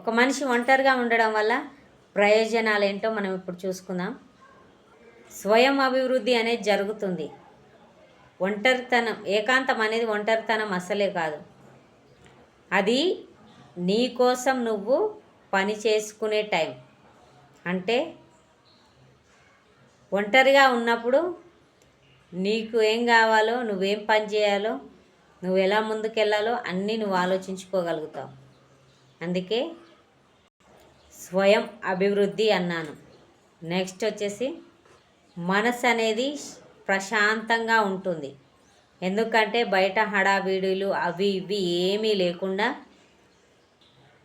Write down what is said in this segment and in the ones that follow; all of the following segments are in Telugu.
ఒక మనిషి ఒంటరిగా ఉండడం వల్ల ప్రయోజనాలు ఏంటో మనం ఇప్పుడు చూసుకుందాం. స్వయం అభివృద్ధి అనేది జరుగుతుంది. ఒంటరితనం ఏకాంతం అనేది ఒంటరితనం అసలే కాదు. అది నీ కోసం నువ్వు పని చేసుకునే టైం. అంటే ఒంటరిగా ఉన్నప్పుడు నీకు ఏం కావాలో నువ్వేం పని చేయాలో నువ్వు ఎలా ముందుకెళ్ళాలో అన్నీ నువ్వు ఆలోచించుకోగలుగుతావు. అందుకే స్వయం అభివృద్ధి అన్నాను. నెక్స్ట్ వచ్చేసి మనసు అనేది ప్రశాంతంగా ఉంటుంది. ఎందుకంటే బయట హడావిడులు అవి ఇవి ఏమీ లేకుండా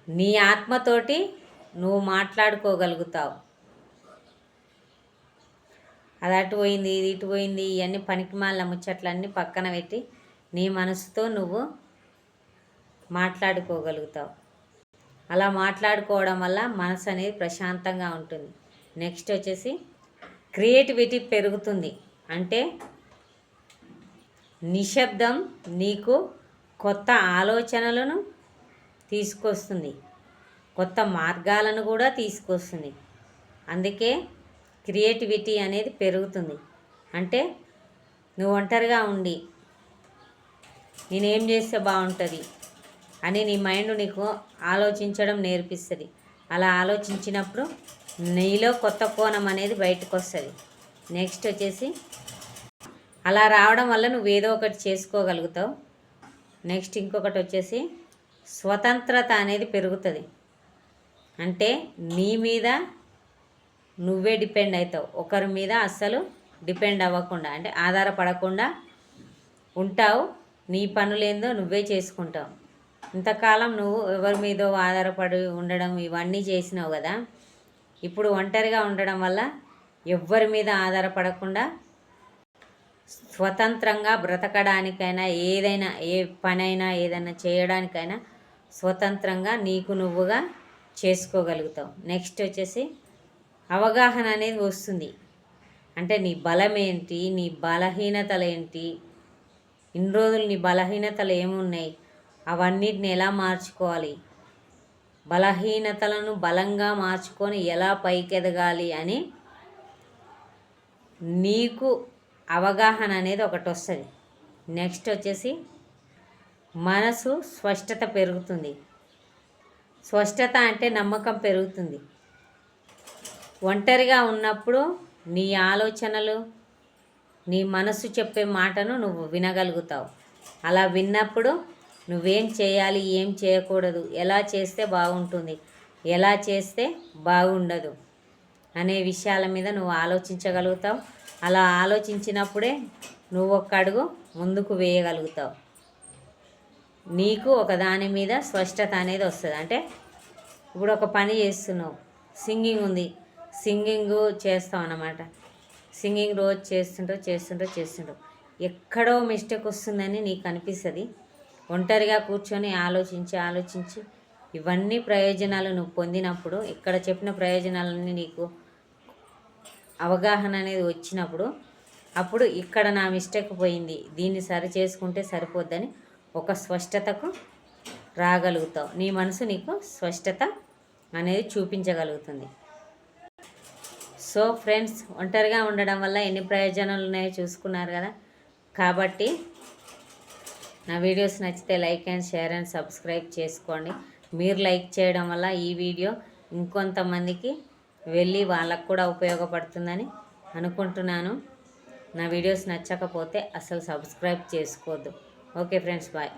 నీ ఆత్మతోటి నువ్వు మాట్లాడుకోగలుగుతావు. అది అటు పోయింది ఇది ఇటు పోయింది ఇవన్నీ పనికిమాల ముచ్చట్లన్నీ పక్కన పెట్టి నీ మనసుతో నువ్వు మాట్లాడుకోగలుగుతావు. అలా మాట్లాడుకోవడం వల్ల మనసు అనేది ప్రశాంతంగా ఉంటుంది. నెక్స్ట్ వచ్చేసి క్రియేటివిటీ పెరుగుతుంది. అంటే నిశ్శబ్దం నీకు కొత్త ఆలోచనలను తీసుకొస్తుంది. కొత్త మార్గాలను కూడా తీసుకొస్తుంది. అందుకే క్రియేటివిటీ అనేది పెరుగుతుంది. అంటే నువ్వు ఒంటరిగా ఉండి నేనేం చేస్తే బాగుంటుంది? అని నీ మైండ్ నీకు ఆలోచించడం నేర్పిస్తుంది. అలా ఆలోచించినప్పుడు నీలో కొత్త కోణం అనేది బయటకు వస్తుంది నెక్స్ట్ వచ్చేసి అలా రావడం వల్ల నువ్వు ఏదో ఒకటి చేసుకోగలుగుతావు. నెక్స్ట్ ఇంకొకటి వచ్చేసి స్వతంత్రత అనేది పెరుగుతుంది. అంటే నీ మీద నువ్వే డిపెండ్ అవుతావు ఒకరి మీద అస్సలు డిపెండ్ అవ్వకుండా అంటే ఆధారపడకుండా ఉంటావు. నీ పనులేందో నువ్వే చేసుకుంటావు. ఇంతకాలం నువ్వు ఎవరి మీదో ఆధారపడి ఉండడం ఇవన్నీ చేసినావు కదా. ఇప్పుడు ఒంటరిగా ఉండడం వల్ల ఎవ్వరి మీద ఆధారపడకుండా స్వతంత్రంగా బ్రతకడానికైనా ఏదైనా ఏ పనైనా ఏదైనా చేయడానికైనా స్వతంత్రంగా నీకు నువ్వుగా చేసుకోగలుగుతావు. నెక్స్ట్ వచ్చేసి అవగాహన అనేది వస్తుంది. అంటే నీ బలం ఏంటి నీ బలహీనతలు ఏంటి ఇన్ని రోజులు నీ బలహీనతలు ఏమున్నాయి? అవన్నిటిని ఎలా మార్చుకోవాలి? బలహీనతలను బలంగా మార్చుకొని ఎలా పైకెదగాలి అని నీకు అవగాహన అనేది ఒకటి వస్తుంది. నెక్స్ట్ వచ్చేసి మనసు స్పష్టత పెరుగుతుంది. స్పష్టత అంటే నమ్మకం పెరుగుతుంది. ఒంటరిగా ఉన్నప్పుడు నీ ఆలోచనలు నీ మనసు చెప్పే మాటను నువ్వు వినగలుగుతావు. అలా విన్నప్పుడు నువ్వేం చేయాలి ఏం చేయకూడదు ఎలా చేస్తే బాగుంటుంది ఎలా చేస్తే బాగుండదు అనే విషయాల మీద నువ్వు ఆలోచించగలుగుతావు. అలా ఆలోచించినప్పుడే నువ్వు ఒక్క అడుగు ముందుకు వేయగలుగుతావు. నీకు ఒక దాని మీద స్పష్టత అనేది వస్తుంది. అంటే ఇప్పుడు ఒక పని చేస్తున్నావు. సింగింగ్ ఉంది. సింగింగ్ చేస్తాం అన్నమాట. సింగింగ్ రోజు చేస్తుంటో చేస్తుంటో చేస్తుంటూ ఎక్కడో మిస్టేక్ వస్తుందని నీకు అనిపిస్తుంది. ఒంటరిగా కూర్చొని ఆలోచించి ఆలోచించి ఇవన్నీ ప్రయోజనాలు నువ్వు పొందినప్పుడు ఇక్కడ చెప్పిన ప్రయోజనాలన్నీ నీకు అవగాహన అనేది వచ్చినప్పుడు అప్పుడు ఇక్కడ నా మిస్టేక్ పోయింది. దీన్ని సరి చేసుకుంటే సరిపోద్దని ఒక స్పష్టతకు రాగలుగుతావు. నీ మనసు నీకు స్పష్టత అనేది చూపించగలుగుతుంది. సో ఫ్రెండ్స్ ఒంటరిగా ఉండడం వల్ల ఎన్ని ప్రయోజనాలు ఉన్నాయో చూసుకున్నారు కదా. కాబట్టి నా వీడియోస్ నచ్చితే like and share and subscribe చేసుకోండి. మీరు లైక్ చేయడం వల్ల ఈ వీడియో ఇంకొంతమందికి వెళ్ళి వాళ్ళకు కూడా ఉపయోగపడుతుందని అనుకుంటున్నాను. నా వీడియోస్ నచ్చకపోతే అసలు సబ్స్క్రైబ్ చేసుకోవద్దు. Okay friends bye.